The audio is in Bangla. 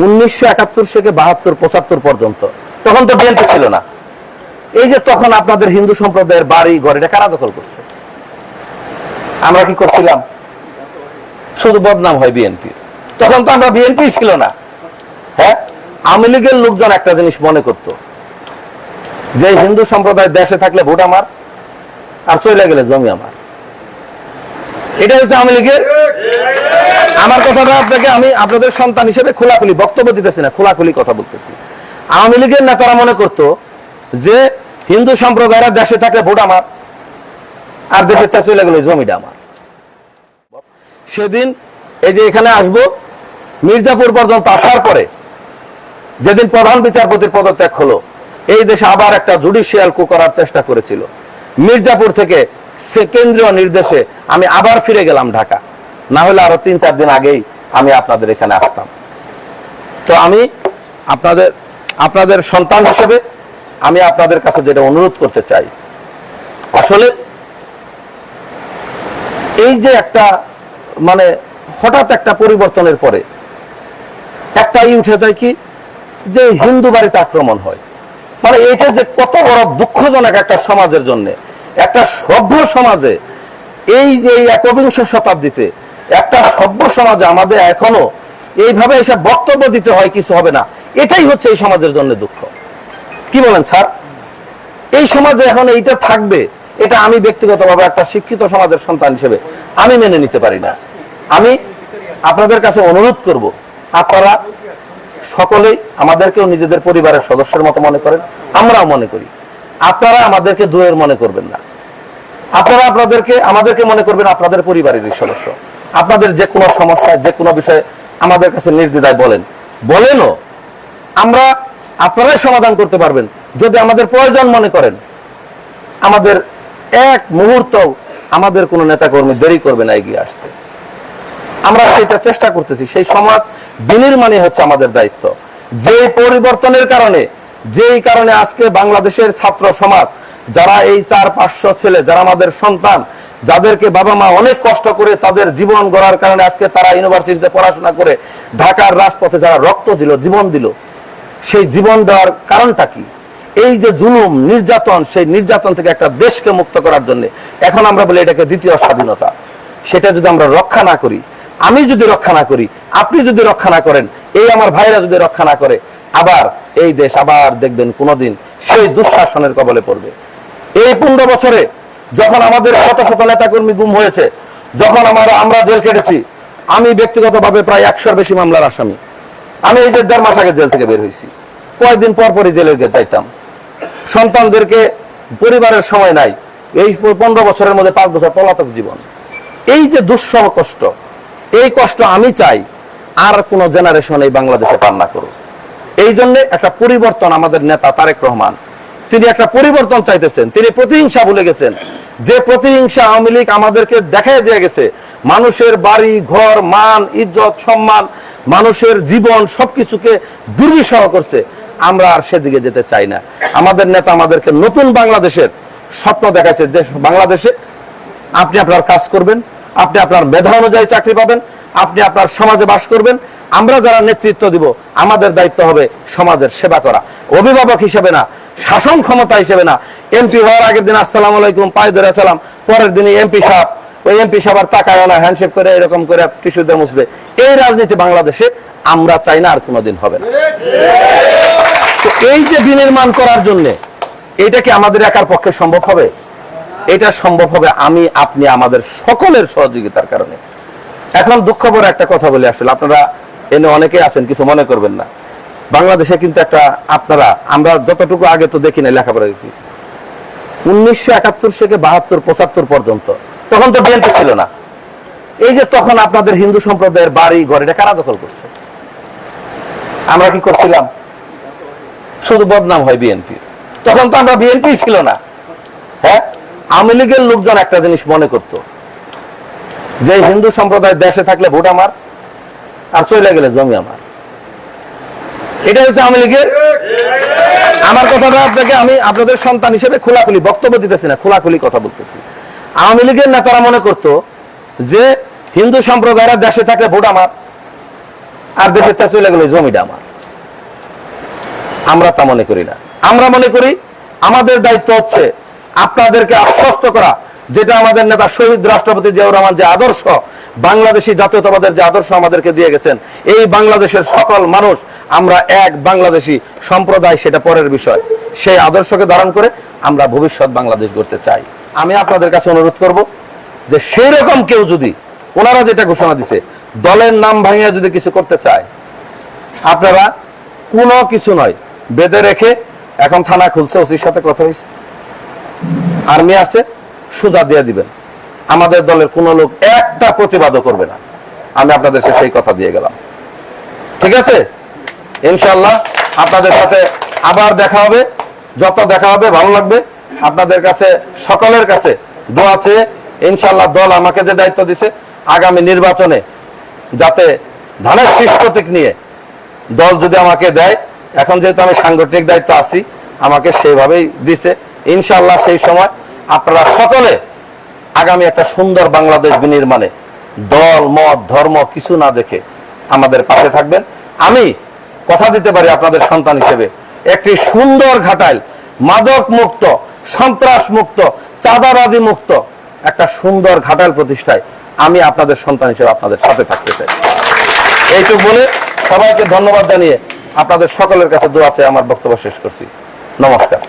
উনিশশো একাত্তর থেকে বাহাত্তর, পঁচাত্তর পর্যন্ত। তখন তো বিএনপি ছিল না। এই যে তখন আপনাদের হিন্দু সম্প্রদায়ের বাড়ি, ঘর, এটা কারা দখল করছে? আমরা কি করছিলাম? শুধু বদনাম হয় বিএনপি। তখন তো আমরা বিএনপি ছিল না। হ্যাঁ? আওয়ামী লীগের লোকজন একটা জিনিস মনে করত। যে হিন্দু সম্প্রদায় দেশে থাকলে ভোট আমার, আর চলে গেলে জমি আমার। এটা হচ্ছে আওয়ামী লীগের আমার কথাটা আপনাকে আমি আপনাদের সন্তান হিসেবে খোলাখুলি বক্তব্য দিতেছি না, খোলাখুলি কথা বলতেছি। আওয়ামী লীগের নেতারা মনে করত যে হিন্দু সম্প্রদায়রা দেশে থাকলে ভোট আমার, আর দেশের তা চলে গেলে জমিটা আমার। সেদিন এই যে এখানে আসব, মির্জাপুর পর্যন্ত আসার পরে যেদিন প্রধান বিচারপতির পদত্যাগ হলো, এই দেশে আবার একটা জুডিশিয়াল কু করার চেষ্টা করেছিল। মির্জাপুর থেকে সে কেন্দ্রীয় নির্দেশে আমি আবার ফিরে গেলাম ঢাকা। না হলে আরও তিন চার দিন আগেই আমি আপনাদের এখানে আসতাম। তো আমি আপনাদের আপনাদের সন্তান হিসেবে আমি আপনাদের কাছে যেটা অনুরোধ করতে চাই, আসলে এই যে একটা মানে হঠাৎ একটা পরিবর্তনের পরে একটাই উঠে যায় কি, যে হিন্দু বাড়িতে আক্রমণ হয়। মানে এটা যে কত বড় দুঃখজনক একটা সমাজের জন্য। একটা সভ্য সমাজে, এই যে একবিংশ শতাব্দীতে একটা সভ্য সমাজে আমাদের এখনও এইভাবে এসে বক্তব্য দিতে হয় কিছু হবে না। এটাই হচ্ছে এই সমাজের জন্য দুঃখ। কি বলেন স্যার? এই সমাজে এখন এইটা থাকবে, এটা আমি ব্যক্তিগতভাবে একটা শিক্ষিত সমাজের সন্তান হিসেবে আমি মেনে নিতে পারি না। আমি আপনাদের কাছে অনুরোধ করব, আপনারা সকলেই, আমাদেরকেও নিজেদের পরিবারের সদস্যের মতো মনে করেন, আমরাও মনে করি। আপনারা আমাদেরকে দূরের মনে করবেন না। আপনারা আপনাদেরকে, আমাদেরকে মনে করবেন আপনাদের পরিবারেরই সদস্য। আপনাদের যে কোনো সমস্যা যে কোনো বিষয়ে আমাদের কাছে নির্দ্বিধায় বলেন। বলেনও। আমরা আপনারাই সমাধান করতে পারবেন। যদি আমাদের প্রয়োজন মনে করেন, আমাদের এক মুহূর্ত আমাদের কোনো নেতাকর্মী দেরি করবে না এগিয়ে আসতে। আমরা সেটা চেষ্টা করতেছি। সেই সমাজ বিনির্মাণই হচ্ছে আমাদের দায়িত্ব। যে পরিবর্তনের কারণে যেই কারণে আজকে বাংলাদেশের ছাত্র সমাজ, যারা এই চার পাঁচশো ছেলে, যারা আমাদের সন্তান, যাদেরকে বাবা মা অনেক কষ্ট করে তাদের জীবন গড়ার কারণে আজকে তারা ইউনিভার্সিটিতে পড়াশোনা করে ঢাকার রাজপথে যারা রক্ত দিল, জীবন দিল, সেই জীবন দেওয়ার কারণটা কি? এই যে জুলুম, নির্যাতন, সেই নির্যাতন থেকে একটা দেশকে মুক্ত করার জন্য, এখন আমরা বলি এটাকে দ্বিতীয় স্বাধীনতা। সেটা যদি আমরা রক্ষা না করি, আমি যদি রক্ষা না করি, আপনি যদি রক্ষা না করেন, এই আমার ভাইরা যদি রক্ষা না করে আবার এই দেশ আবার দেখবেন কোনোদিন সেই দুঃশাসনের কবলে পড়বে। এই পনেরো বছরে যখন আমাদের শত শত নেতাকর্মী গুম হয়েছে, যখন আমার আমরা জেল কেটেছি আমি ব্যক্তিগতভাবে প্রায় একশোর বেশি মামলার আসামি। আমি এই যে দেড় মাস আগে জেল থেকে বের হয়েছি। কয়েকদিন পর পরই জেলে যাইতাম। সন্তানদেরকে পরিবারের সময় নাই, এই পনেরো বছরের মধ্যে পাঁচ বছর পলাতক জীবন। এই যে দুঃসহ কষ্ট, এই কষ্ট আমি চাই, আর কোন জেনারেশন এই বাংলাদেশে পান না করুক। এই জন্য একটা পরিবর্তন আমাদের নেতা তারেক রহমান। তিনি একটা পরিবর্তন চাইতেছেন। তিনি প্রতিহিংসা ভুলে গেছেন। যে প্রতিহিংসা আওয়ামী লীগ আমাদেরকে দেখাই দিয়ে গেছে, মানুষের বাড়ি, ঘর, মান, ইজ্জত, সম্মান, মানুষের জীবন সবকিছুকে দুর্বিষহ করছে। আমরা আর সেদিকে যেতে চাই না। আমাদের নেতা আমাদেরকে নতুন বাংলাদেশের স্বপ্ন দেখাচ্ছে। যে বাংলাদেশে আপনি আপনার কাজ করবেন, আপনি আপনার মেধা অনুযায়ী চাকরি পাবেন আপনি আপনার সমাজে বাস করবেন। আমরা যারা নেতৃত্ব দিব, আমাদের দায়িত্ব হবে সমাজের সেবা করা। অভিভাবক হিসেবে না, শাসন ক্ষমতা হিসেবে না। এমপি হওয়ার আগের দিন আসসালাম আলাইকুম, পায়ে ধরে সালাম পরের দিনই এমপি সাহেব, ওই এমপি সাহেব তাকায় না হ্যান্ডশেক করে এরকম করে টিস্যু দিয়ে মুছবে। এই রাজনীতি বাংলাদেশে আমরা চাই না আর কোনোদিন হবে না। এই যে বিনির্মাণ করার জন্য, এটা কি আমাদের একার পক্ষে সম্ভব হবে? এটা সম্ভব হবে আমি, আপনি, আমাদের সকলের সহযোগিতার কারণে। এখন দুঃখভর একটা কথা বলি আসলে, আপনারা এনে অনেকে আছেন, কিছু মনে করবেন না। বাংলাদেশে কিন্তু একটা আপনারা, আমরা যতটুকু আগে তো দেখি না লেখাপড়া দেখি। উনিশশো একাত্তর থেকে বাহাত্তর, পঁচাত্তর পর্যন্ত, তখন তো বিএনপি ছিল না। এই যে তখন আপনাদের হিন্দু সম্প্রদায়ের বাড়ি, ঘর, এটা কারা দখল করছে? আমরা কি করছিলাম? শুধু বদনাম হয় বিএনপি তখন তো আমরা বিএনপি ছিল না। হ্যাঁ? আওয়ামী লীগের লোকজন একটা জিনিস মনে করত যে হিন্দু সম্প্রদায় দেশে থাকলে ভোট আমার আর চলে গেলে জমি আমার। এটা হচ্ছে আওয়ামী লীগের আমার কথাটা আপনাকে আমি আপনাদের সন্তান হিসেবে খোলাখুলি বক্তব্য দিতেছি না, খোলাখুলি কথা বলতেছি। আওয়ামী লীগের নেতারা মনে করত যে হিন্দু সম্প্রদায়রা দেশে থাকলে ভোট আমার আর দেশের তা চলে গেলে জমিটা আমার। আমরা তা মনে করি না। আমরা মনে করি আমাদের দায়িত্ব হচ্ছে আপনাদেরকে আশ্বস্ত করা যেটা আমাদের নেতা শহীদ রাষ্ট্রপতি জিয়াউর রহমান যে আদর্শ, বাংলাদেশি জাতীয়তাবাদের যে আদর্শ আমাদেরকে দিয়ে গেছেন, এই বাংলাদেশের সকল মানুষ, আমরা এক বাংলাদেশি সম্প্রদায়, সেটা পরের বিষয়। সেই আদর্শকে ধারণ করে আমরা ভবিষ্যৎ বাংলাদেশ গড়তে চাই। আমি আপনাদের কাছে অনুরোধ করব যে সেই রকম কেউ যদি, ওনারা যেটা ঘোষণা দিছে, দলের নাম ভাঙিয়ে যদি কিছু করতে চায়, আপনারা কোনো কিছু নয়, বেঁধে রেখে এখন থানা খুলছে, ওসির সাথে কথা হয়েছে। আর্মি আছে সোজা দিয়ে দিবেন। আমাদের দলের কোনো লোক একটা প্রতিবাদও করবে না। আমি আপনাদের সেই কথা দিয়ে গেলাম। ঠিক আছে? ইনশাল্লাহ আপনাদের সাথে আবার দেখা হবে। যত দেখা হবে, ভালো লাগবে। আপনাদের কাছে, সকলের কাছে দোয়া চেয়ে ইনশাল্লাহ দল আমাকে যে দায়িত্ব দিছে, আগামী নির্বাচনে যাতে ধানের শীষ প্রতীক নিয়ে দল যদি আমাকে দেয়, এখন যেহেতু আমি সাংগঠনিক দায়িত্ব আছি, আমাকে সেইভাবেই দিছে। ইনশাল্লাহ সেই সময় আপনারা সকলে আগামী একটা সুন্দর বাংলাদেশ বিনির্মাণে দল, মত, ধর্ম কিছু না দেখে আমাদের পাশে থাকবেন। আমি কথা দিতে পারি আপনাদের সন্তান হিসেবে, একটি সুন্দর ঘাটাইল মাদক মুক্ত সন্ত্রাস মুক্ত চাঁদাবাজি মুক্ত একটা সুন্দর ঘাটাইল প্রতিষ্ঠায় আমি আপনাদের সন্তান হিসেবে আপনাদের সাথে থাকতে চাই। এইটুকু বলে সবাইকে ধন্যবাদ জানিয়ে আপনাদের সকলের কাছে দোয়া চেয়ে আমার বক্তব্য শেষ করছি। নমস্কার।